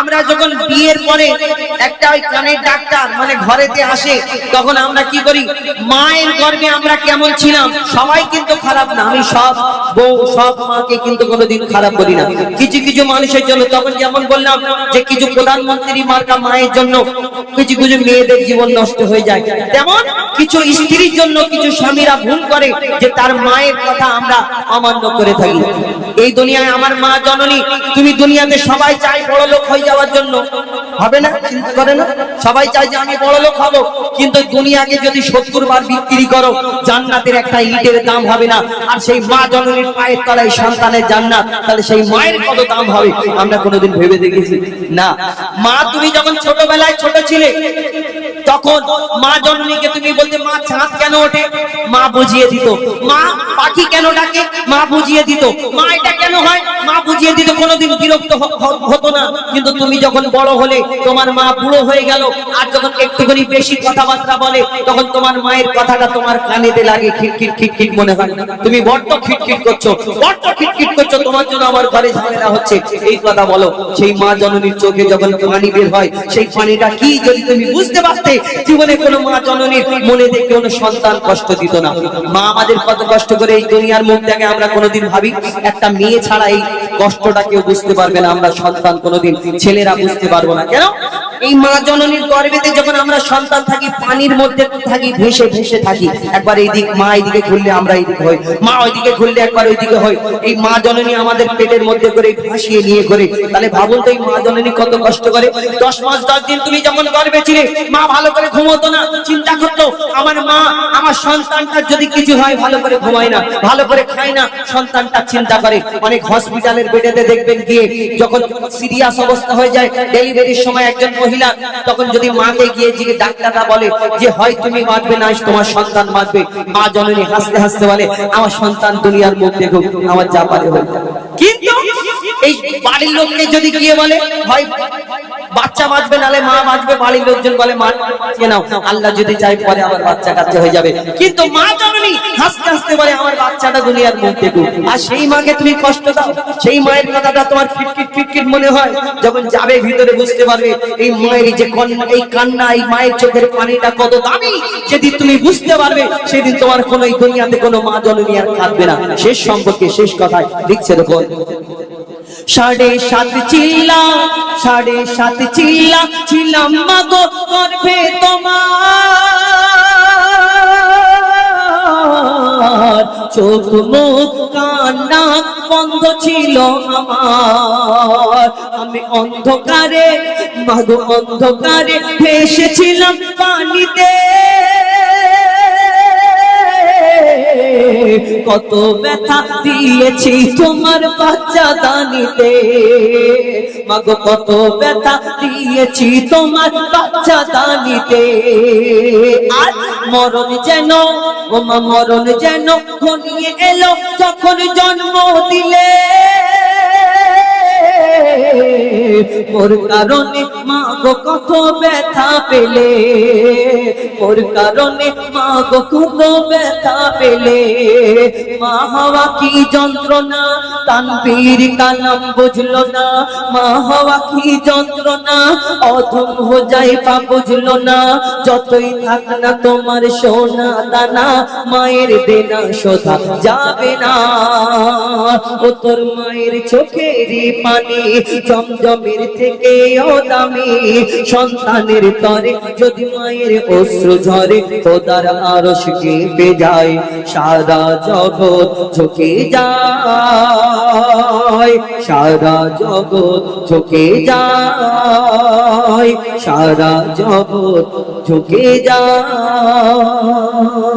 আমরা যখন বিয়ের পরে একটা ওই কানের ডাক্তার মানে ঘরেতে আসে, তখন আমরা কি করি? মায়ের গর্ভে আমরা কেমন ছিলাম? সবাই কিন্তু খারাপ না। আমি সব বউ, সব মাকে কিন্তু কোনোদিন খারাপ বলি না। কিছু কিছু মানুষের জন্য তখন যেমন বললাম যে, কিছু প্রধানমন্ত্রী মার্কা মায়ের জন্য কিছু কিছু মেয়েদের জীবন নষ্ট হয়ে যায়। তেমন কিছু স্ত্রীর জন্য কিছু স্বামীরা ভুল করে যে, তার মায়ের কথা আমরা অমান্য করে থাকি। এই দুনিয়ায় আমার মা জননী, তুমি দুনিয়াতে সবাই চাই বড় লোক হয়ে যাওয়ার জন্য। হবে না? চিন্তা করে না? সবাই চাই যে আমি বড় লোক হব, কিন্তু দুনিয়াকে যদি সত্তর বার বিক্রি করো, জান্নাতের একটা ইটের দাম হবে না। আর সেই মা জননীর পায়ের তলায় সন্তানের জান্নাত, তাহলে সেই মায়ের কত দাম হবে? আমরা কোনোদিন ভেবে দেখেছি। না। মা, তুমি যখন ছোটবেলায় ছোট ছিলে, তখন মা জননীকে তুমি বলতে, মা, চাঁদ কেন ওঠে? মা বুঝিয়ে দিত। মা, পাখি কেন ডাকে? মা বুঝিয়ে দিত। মা, এটা কেন হয়? মা বুঝিয়ে দিত কোনোদিন বিরক্ত হতো না। কিন্তু তুমি যখন বড় হলে, তোমার মা বুড়ো হয়ে গেল, আর যখন একটুখানি বেশি কথাবার্তা বলে, তখন তোমার মায়ের কথাটা তোমার কানেতে লাগে খিটখিট খিটখিট মনে হয়। তুমি বড্ড খিটখিট করছ, বড্ড খিটখিট করছ, তোমার জন্য আমার ঘরে ঝামেলা হচ্ছে। এই কথা বলো, সেই মা জননীর চোখে যখন পানি বের হয়, সেই পানিটা কি যদি তুমি বুঝতে পারতে, জীবনে কোনো মা জননীর মনে দেখে কোনো সন্তান কষ্ট দিত না। মা আমাদের কত কষ্ট করে এই দুনিয়ার মুখ দেখে আমরা কোনোদিন ভাবি, একটা মেয়ে ছাড়া এই কষ্টটা কেউ বুঝতে পারবে না আমরা সন্তান কোনোদিন ছেলেরা বুঝতে পারব না। কেন? এই মা জননীর গর্ভেতে যখন আমরা সন্তান থাকি, পানির মধ্যে থাকি, ভেসে ভেসে থাকি, একবার এই দিক মা এইদিকে ঘুরলে আমরা এইদিকে হই, মা ওইদিকে ঘুরলে একবার ওইদিকে হই। এই মা জননী আমাদের পেটের মধ্যে করে ভাসিয়ে নিয়ে করে তাহলে ভাবুন তো এই মা জননী কত কষ্ট করে। দশ মাস, দশ দিন তুমি যখন গর্ভে ছিলে, মা ভালো করে ঘুমোতো না, চিন্তা করতো, আমার মা, আমার সন্তানটার যদি কিছু হয়, ভালো করে ঘুমায় না, ভালো করে খায় না, সন্তানটা চিন্তা করে। অনেক হসপিটালের বেডেতে দেখবেন গিয়ে, যখন সিরিয়াস অবস্থা হয়ে যায় ডেলিভারির সময় একজন মহিলা তখন যদি মাকে গিয়ে জিজ্ঞে ডাক্তাররা বলে যে, হয় তুমি বাঁচবে না তোমার সন্তান বাঁচবে। মা জননী হাসতে হাসতে বলে, আমার সন্তান দুনিয়ার মুখ দেখুক আমার যা পারে কিন্তু এই বাড়ির লোককে যদি গিয়ে বলে, হয় বাচ্চা বাঁচবে নালে মা বাঁচবে, বাড়ির লোকজন বলে, মা বাঁচিয়ে নাও। আল্লাহ যদি চাই পরে আমার বাচ্চা কাচ্চা হয়ে যাবে। কিন্তু মা জননী হাসতে হাসতে বলে, আমার বাচ্চাটা দুনিয়ার মুখ দেখুক আর সেই মাকে তুমি কষ্ট দাও। সেই মায়ের কথাটা তোমার ফিটকিট ফিটকিট মনে হয়। যখন যাবে ভিতরে বুঝতে পারবে, এই মায়ের যে কন্যা, এই কান্না, এই মায়ের চোখের পানিটা কত দামি। যেদিন তুমি বুঝতে পারবে, সেদিন তোমার কোন এই দুনিয়াতে কোনো মা জননী আর না। শেষ সম্পর্কে শেষ কথায় লিখছে দেখো সাড়ে সাত চিল্লা সাড়ে সাত চিল্লা ছিলাম মাগো গর্ভে তোমার। চোখ, মুখ কান্না বন্ধ ছিল আমার। আমি অন্ধকারে, মাগো অন্ধকারে ভেসেছিলাম পানিতে। কত ব্যথা দিয়েছি তোমার বাচ্চা দানিতে মাগো, কত ব্যথা দিয়েছি তোমার বাচ্চা দানিতে আর মরণ যেন, ও মা, মরণ যেন ঘনিয়ে এলো যখন জন্ম দিলে। ওর কারণে মা গো কত ব্যথা পেলে? ওর কারণে মা গো কত ব্যথা পেলে? মা হওয়া কি যন্ত্রণা? তানবীর কালাম বুঝলো না। মা হওয়া কি যন্ত্রণা? অধম হো যাই পা বুঝলো না। যতই থাক না তোমার সোনা দানা, মায়ের দেনা শোধা যাবে না। ও তোর মায়ের চোখের পানি, জমজমের থেকে ও দামি সন্তানের তরে, যদি মায়ের অশ্রু ঝরে, খোদার আরশ কেঁপে যায়, সারা জগৎ ঝুঁকে যায়, সারা জগৎ ঝুঁকে যায়, সারা জগৎ ঝুঁকে যায়।